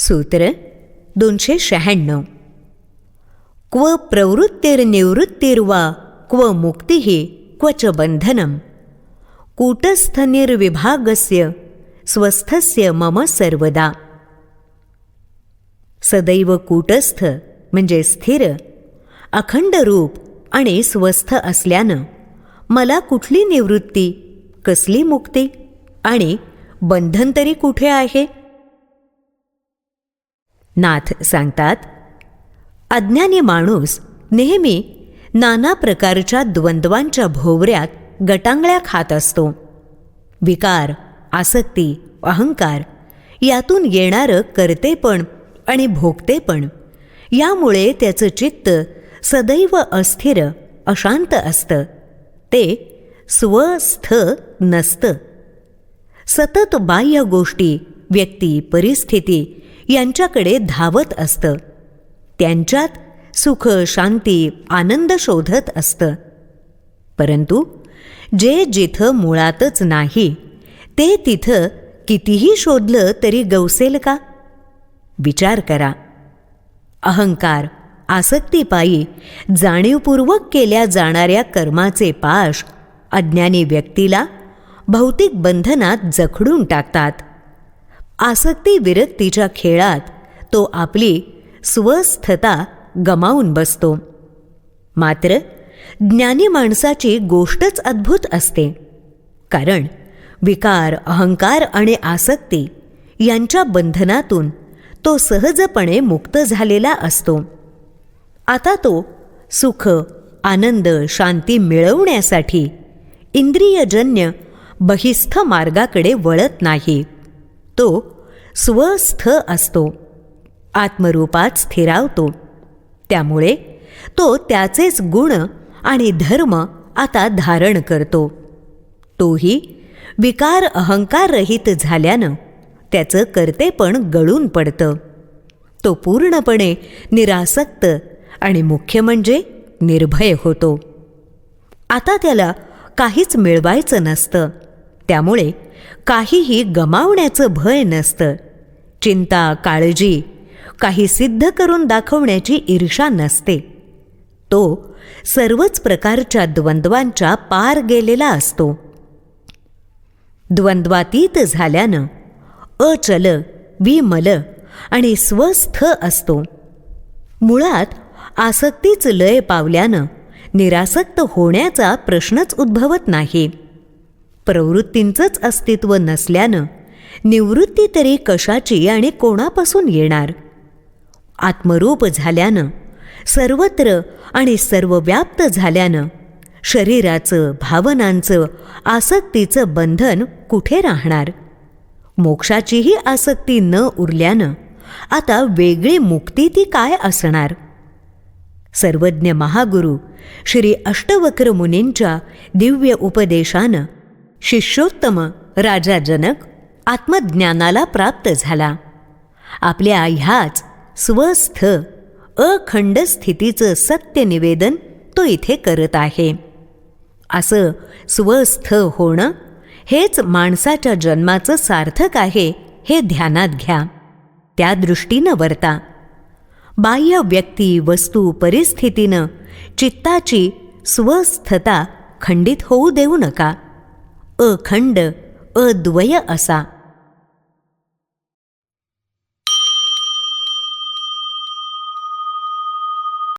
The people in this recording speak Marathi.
सूत्र दोनशे शहाण्णव. क्व प्रवृत्तिर्निवृत्तिर्वा क्व मुक्तिः क्व च बंधनम. कूटस्थनिर्विभागस्य स्वस्थस्य मम सर्वदा. सदैव कूटस्थ म्हणजे स्थिर अखंड रूप आणि स्वस्थ असल्यानं मला कुठली निवृत्ती कसली मुक्ती आणि बंधन तरी कुठे आहे? नाथ सांगतात अज्ञानी माणूस नेहमी नाना प्रकारच्या द्वंद्वांच्या भोवऱ्यात गटांगळ्या खात असतो. विकार आसक्ती अहंकार यातून येणारं करतेपण आणि भोगतेपण यामुळे त्याचं चित्त सदैव अस्थिर अशांत असतं. ते स्वस्थ नसतं. सतत बाह्य गोष्टी व्यक्ती परिस्थिती यांच्याकडे धावत असतं. त्यांच्यात सुख शांती आनंद शोधत असतं. परंतु जे जिथं मुळातच नाही ते तिथं कितीही शोधलं तरी गवसेल का? विचार करा. अहंकार आसक्तीपायी जाणीवपूर्वक केल्या जाणाऱ्या कर्माचे पाश अज्ञानी व्यक्तीला भौतिक बंधनात जखडून टाकतात. आसक्ती विरक्तीच्या खेळात तो आपली स्वस्थता गमावून बसतो. मात्र ज्ञानी माणसाची गोष्टच अद्भुत असते. कारण विकार अहंकार आणि आसक्ती यांच्या बंधनातून तो सहजपणे मुक्त झालेला असतो. आता तो सुख आनंद शांती मिळवण्यासाठी इंद्रियजन्य बहिस्थ मार्गाकडे वळत नाही. तो स्वस्थ असतो आत्मरूपात स्थिरावतो. त्यामुळे तो त्याचेच गुण आणि धर्म आता धारण करतो. तोही विकार अहंकार रहित झाल्यानं त्याचं कर्तेपण गळून पडतं. तो पूर्णपणे निरासक्त आणि मुख्य म्हणजे निर्भय होतो. आता त्याला काहीच मिळवायचं नसतं. त्यामुळे काहीही गमावण्याचं भय नसतं. चिंता काळजी काही सिद्ध करून दाखवण्याची ईर्षा नसते. तो सर्वच प्रकारच्या द्वंद्वांच्या पार गेलेला असतो. द्वंद्वातीत झाल्यानं अचल विमल आणि स्वस्थ असतो. मुळात आसक्तीच लय पावल्यानं निरासक्त होण्याचा प्रश्नच उद्भवत नाही. प्रवृत्तींचंच अस्तित्व नसल्यानं निवृत्ती तरी कशाची आणि कोणापासून येणार? आत्मरूप झाल्यानं सर्वत्र आणि सर्वव्याप्त झाल्यानं शरीराचं भावनांचं आसक्तीचं बंधन कुठे राहणार? मोक्षाचीही आसक्ती न उरल्यानं आता वेगळी मुक्ती ती काय असणार? सर्वज्ञ महागुरु श्री अष्टवक्र मुनींच्या दिव्य उपदेशानं शिष्योत्तम राजा जनक आत्मज्ञानाला प्राप्त झाला. आपल्या ह्याच स्वस्थ अखंड स्थितीचं सत्य निवेदन तो इथे करत आहे. असं स्वस्थ होणं हेच माणसाच्या जन्माचं सार्थक आहे हे ध्यानात घ्या. त्या दृष्टीनं वर्ता. बाह्य व्यक्ती वस्तू परिस्थितीनं चित्ताची स्वस्थता खंडित होऊ देऊ नका. अखंड अद्वय असा.